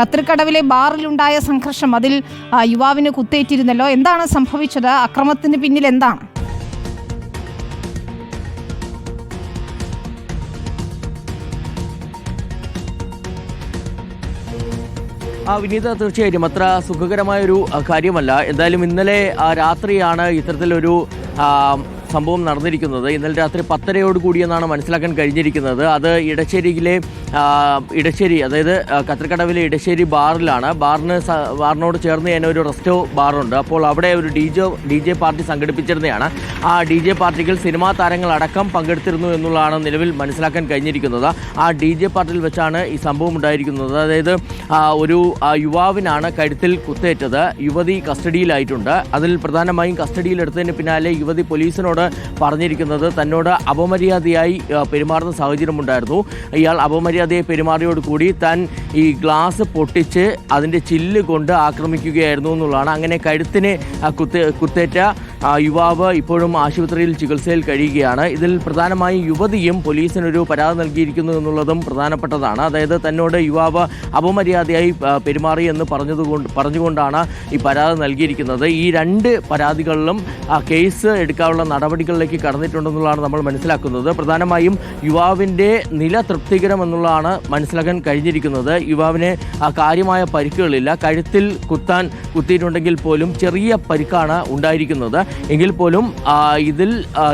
കത്രിക്കടവിലെ ബാറിലുണ്ടായ സംഘർഷം അതിൽ യുവാവിന് കുത്തേറ്റിരുന്നല്ലോ. എന്താണ് സംഭവിച്ചത്? അക്രമത്തിന് പിന്നിൽ എന്താണ്? ആ വിനീത തീർച്ചയായിട്ടും. അത്ര സുഖകരമായൊരു കാര്യമല്ല. എന്തായാലും ഇന്നലെ രാത്രിയാണ് ഇത്തരത്തിലൊരു സംഭവം നടന്നിരിക്കുന്നത്. ഇന്നലെ രാത്രി പത്തരയോട് കൂടിയെന്നാണ് മനസ്സിലാക്കാൻ കഴിഞ്ഞിരിക്കുന്നത്. അത് ഇടശ്ശേരിയിലെ ഇടശ്ശേരി അതായത് കത്തിരിക്കടവിലെ ഇടശ്ശേരി ബാറിലാണ്. ബാറിന് ബാറിനോട് ചേർന്ന് തന്നെ ഒരു റെസ്റ്റോ ബാറുണ്ട്. അപ്പോൾ അവിടെ ഒരു D J D J party സംഘടിപ്പിച്ചിരുന്നതാണ്. ആ ഡി ജെ പാർട്ടികൾ സിനിമാ താരങ്ങളടക്കം പങ്കെടുത്തിരുന്നു എന്നുള്ളതാണ് നിലവിൽ മനസ്സിലാക്കാൻ കഴിഞ്ഞിരിക്കുന്നത്. ആ ഡി ജെ പാർട്ടിയിൽ വെച്ചാണ് ഈ സംഭവം ഉണ്ടായിരിക്കുന്നത്. അതായത് ഒരു യുവാവിനാണ് കഴുത്തിൽ കുത്തേറ്റത്. യുവതി കസ്റ്റഡിയിലായിട്ടുണ്ട്. അതിൽ പ്രധാനമായും കസ്റ്റഡിയിലെടുത്തതിന് പിന്നാലെ യുവതി പോലീസിനോട് പറഞ്ഞിരിക്കുന്നത് തന്നോട് അപമര്യാദയായി പെരുമാറുന്ന സാഹചര്യമുണ്ടായിരുന്നു. ഇയാൾ അപമര്യാദയെ പെരുമാറിയോട് കൂടി താൻ ഈ ഗ്ലാസ് പൊട്ടിച്ച് അതിന്റെ ചില്ല് കൊണ്ട് ആക്രമിക്കുകയായിരുന്നു എന്നുള്ളതാണ്. അങ്ങനെ കഴുത്തിന് കുത്തേ കുത്തേറ്റ യുവാവ് ഇപ്പോഴും ആശുപത്രിയിൽ ചികിത്സയിൽ കഴിയുകയാണ്. ഇതിൽ പ്രധാനമായും യുവതിയും പോലീസിനൊരു പരാതി നൽകിയിരിക്കുന്നു എന്നുള്ളതും പ്രധാനപ്പെട്ടതാണ്. അതായത് തന്നോട് യുവാവ് അപമര്യാദയായി പെരുമാറി എന്ന് പറഞ്ഞതുകൊണ്ട് പറഞ്ഞുകൊണ്ടാണ് ഈ പരാതി നൽകിയിരിക്കുന്നത്. ഈ രണ്ട് പരാതികളിലും കേസ് എടുക്കാനുള്ള നടപടികളിലേക്ക് കടന്നിട്ടുണ്ടെന്നുള്ളതാണ് നമ്മൾ മനസ്സിലാക്കുന്നത്. പ്രധാനമായും യുവാവിന്റെ നില തൃപ്തികരമെന്നുള്ളതാണ് മനസ്സിലാക്കാൻ കഴിഞ്ഞിരിക്കുന്നത്. യുവാവിന് കാര്യമായ പരിക്കുകളില്ല. കഴുത്തിൽ കുത്താൻ കുത്തിയിട്ടുണ്ടെങ്കിൽ പോലും ചെറിയ പരിക്കാണ് ഉണ്ടായിരിക്കുന്നത്. എങ്കിൽ പോലും ഇതിൽ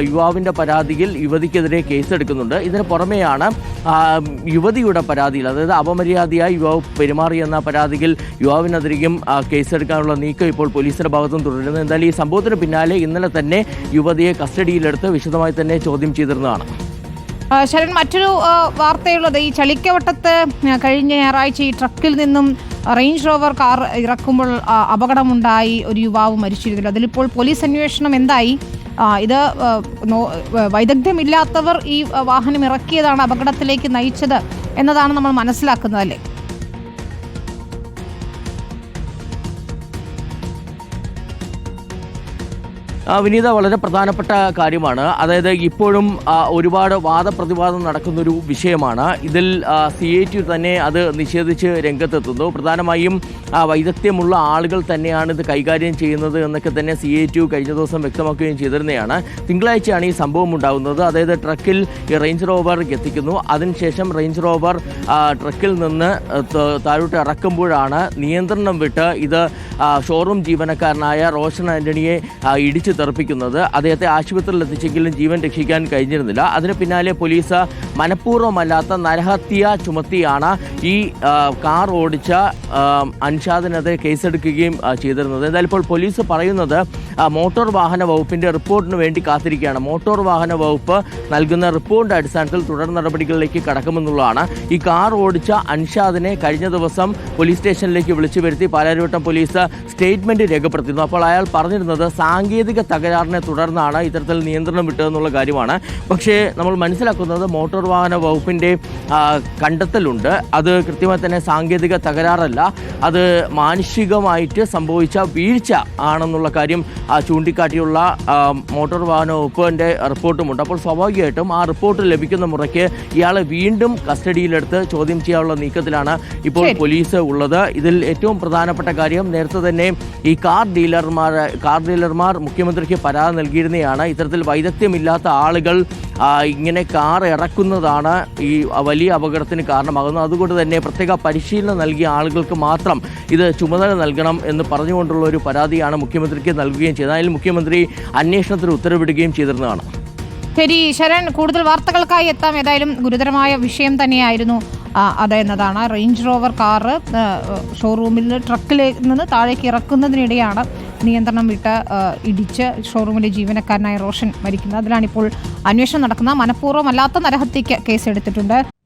യുവാവിന്റെ പരാതിയിൽ യുവതിക്കെതിരെ കേസെടുക്കുന്നുണ്ട്. ഇതിന് പുറമെയാണ് യുവതിയുടെ പരാതിയിൽ അതായത് അപമര്യാദയായി യുവാവ് പെരുമാറിയെന്ന പരാതിയിൽ യുവാവിനെതിരെയും കേസെടുക്കാനുള്ള നീക്കം ഇപ്പോൾ പോലീസിന്റെ ഭാഗത്തും തുടരുന്നു എന്തായാലും ഈ സംഭവത്തിന് പിന്നാലെ ഇന്നലെ തന്നെ യുവതിയെ കസ്റ്റഡിയിലെടുത്ത് വിശദമായി തന്നെ ചോദ്യം ചെയ്തിരുന്നതാണ്. ശരൺ മറ്റൊരു വാർത്തയുള്ളത്. ഈ ചളിക്കവട്ടത്ത് കഴിഞ്ഞ ഞായറാഴ്ച ഈ ട്രക്കിൽ നിന്നും റേഞ്ച് റോവർ കാർ ഇറക്കുമ്പോൾ അപകടമുണ്ടായി. ഒരു യുവാവ് മരിച്ചിരുന്നല്ലോ. അതിലിപ്പോൾ പോലീസ് അന്വേഷണം എന്തായി? ഇത് വൈദഗ്ധ്യമില്ലാത്തവർ ഈ വാഹനം ഇറക്കിയതാണ് അപകടത്തിലേക്ക് നയിച്ചത് എന്നതാണ് നമ്മൾ മനസ്സിലാക്കുന്നത് അല്ലേ? വിനീത വളരെ പ്രധാനപ്പെട്ട കാര്യമാണ്. അതായത് ഇപ്പോഴും ഒരുപാട് വാദപ്രതിവാദം നടക്കുന്നൊരു വിഷയമാണ്. ഇതിൽ സി ഐ ടി തന്നെ അത് നിഷേധിച്ച് രംഗത്തെത്തുന്നു. പ്രധാനമായും വൈദഗ്ധ്യമുള്ള ആളുകൾ തന്നെയാണ് ഇത് കൈകാര്യം ചെയ്യുന്നത് എന്നൊക്കെ തന്നെ സി ഐ ടി കഴിഞ്ഞ ദിവസം വ്യക്തമാക്കുകയും ചെയ്തിരുന്നതാണ്. തിങ്കളാഴ്ചയാണ് ഈ സംഭവം ഉണ്ടാകുന്നത് അതായത് ട്രക്കിൽ ഈ റേഞ്ച് റോവർ എത്തിക്കുന്നു. അതിനുശേഷം റേഞ്ച് റോവർ ട്രക്കിൽ നിന്ന് താഴോട്ട് ഇറക്കുമ്പോഴാണ് നിയന്ത്രണം വിട്ട് ഇത് ഷോറൂം ജീവനക്കാരനായ റോഷൻ ആന്റണിയെ ഇടിച്ചു തെറിപ്പിക്കുന്നത് അദ്ദേഹത്തെ ആശുപത്രിയിൽ എത്തിച്ചെങ്കിലും ജീവൻ രക്ഷിക്കാൻ കഴിഞ്ഞിരുന്നില്ല. അതിന് പിന്നാലെ പോലീസ് മനഃപൂർവമല്ലാത്ത നരഹത്യ ചുമത്തിയാണ് ഈ കാർ ഓടിച്ച അൻഷാദിനെതിരെ കേസെടുക്കുകയും ചെയ്തിരുന്നത്. എന്നാൽ ഇപ്പോൾ പോലീസ് പറയുന്നത് മോട്ടോർ വാഹന വകുപ്പിന്റെ റിപ്പോർട്ടിന് വേണ്ടി കാത്തിരിക്കുകയാണ്. മോട്ടോർ വാഹന വകുപ്പ് നൽകുന്ന റിപ്പോർട്ടിന്റെ അടിസ്ഥാനത്തിൽ തുടർ നടപടികളിലേക്ക് കടക്കുമെന്നുള്ളതാണ്. ഈ കാർ ഓടിച്ച അൻഷാദിനെ കഴിഞ്ഞ ദിവസം പോലീസ് സ്റ്റേഷനിലേക്ക് വിളിച്ചു വരുത്തി പാലാരിവട്ടം പോലീസ് സ്റ്റേറ്റ്മെന്റ് രേഖപ്പെടുത്തിയിരുന്നു. അപ്പോൾ അയാൾ പറഞ്ഞിരുന്നത് സാങ്കേതിക തകരാറിനെ തുടർന്നാണ് ഇത്തരത്തിൽ നിയന്ത്രണം വിട്ടതെന്നുള്ള കാര്യമാണ്. പക്ഷേ നമ്മൾ മനസ്സിലാക്കുന്നത് മോട്ടോർ വാഹന വകുപ്പിന്റെ കണ്ടെത്തലുണ്ട്. അത് കൃത്യമായി തന്നെ സാങ്കേതിക തകരാറല്ല. അത് മാനുഷികമായിട്ട് സംഭവിച്ച വീഴ്ച ആണെന്നുള്ള കാര്യം ചൂണ്ടിക്കാട്ടിയുള്ള മോട്ടോർ വാഹന വകുപ്പിന്റെ റിപ്പോർട്ടുമുണ്ട്. അപ്പോൾ സ്വാഭാവികമായിട്ടും ആ റിപ്പോർട്ട് ലഭിക്കുന്ന മുറയ്ക്ക് ഇയാളെ വീണ്ടും കസ്റ്റഡിയിലെടുത്ത് ചോദ്യം ചെയ്യാനുള്ള നീക്കത്തിലാണ് ഇപ്പോൾ പോലീസ് ഉള്ളത്. ഇതിൽ ഏറ്റവും പ്രധാനപ്പെട്ട കാര്യം നേരത്തെ തന്നെ ഈ കാർ ഡീലർമാർ കാർ ഡീലർമാർ മുഖ്യമന്ത്രിക്ക് പരാതി നൽകിയിരുന്നതാണ് ഇത്തരത്തിൽ വൈദഗ്ധ്യമില്ലാത്ത ആളുകൾ ഇങ്ങനെ കാർ ഇറക്കുന്നതാണ് ഈ വലിയ അപകടത്തിന് കാരണമാകുന്നത്. അതുകൊണ്ട് തന്നെ പ്രത്യേക പരിശീലനം നൽകിയ ആളുകൾക്ക് മാത്രം ഇത് ചുമതല നൽകണം എന്ന് പറഞ്ഞുകൊണ്ടുള്ള ഒരു പരാതിയാണ് മുഖ്യമന്ത്രിക്ക് നൽകുകയും ചെയ്തത്. അതിൽ മുഖ്യമന്ത്രി അന്വേഷണത്തിന് ഉത്തരവിടുകയും ചെയ്തിരുന്നതാണ്. ശരി ശരൺ കൂടുതൽ വാർത്തകൾക്കായി എത്താം. ഏതായാലും ഗുരുതരമായ വിഷയം തന്നെയായിരുന്നു അതെന്നതാണ്. റേഞ്ച് റോവർ കാറ് ഷോറൂമിൽ ട്രക്കിൽ നിന്ന് താഴേക്ക് ഇറക്കുന്നതിനിടെയാണ് നിയന്ത്രണം വിട്ട് ഇടിച്ച് ഷോറൂമിലെ ജീവനക്കാരനായ റോഷൻ മരിക്കുന്നത്. അതിലാണിപ്പോൾ അന്വേഷണം നടക്കുന്നത്. മനഃപൂർവമല്ലാത്ത നരഹത്യക്ക് കേസെടുത്തിട്ടുണ്ട്.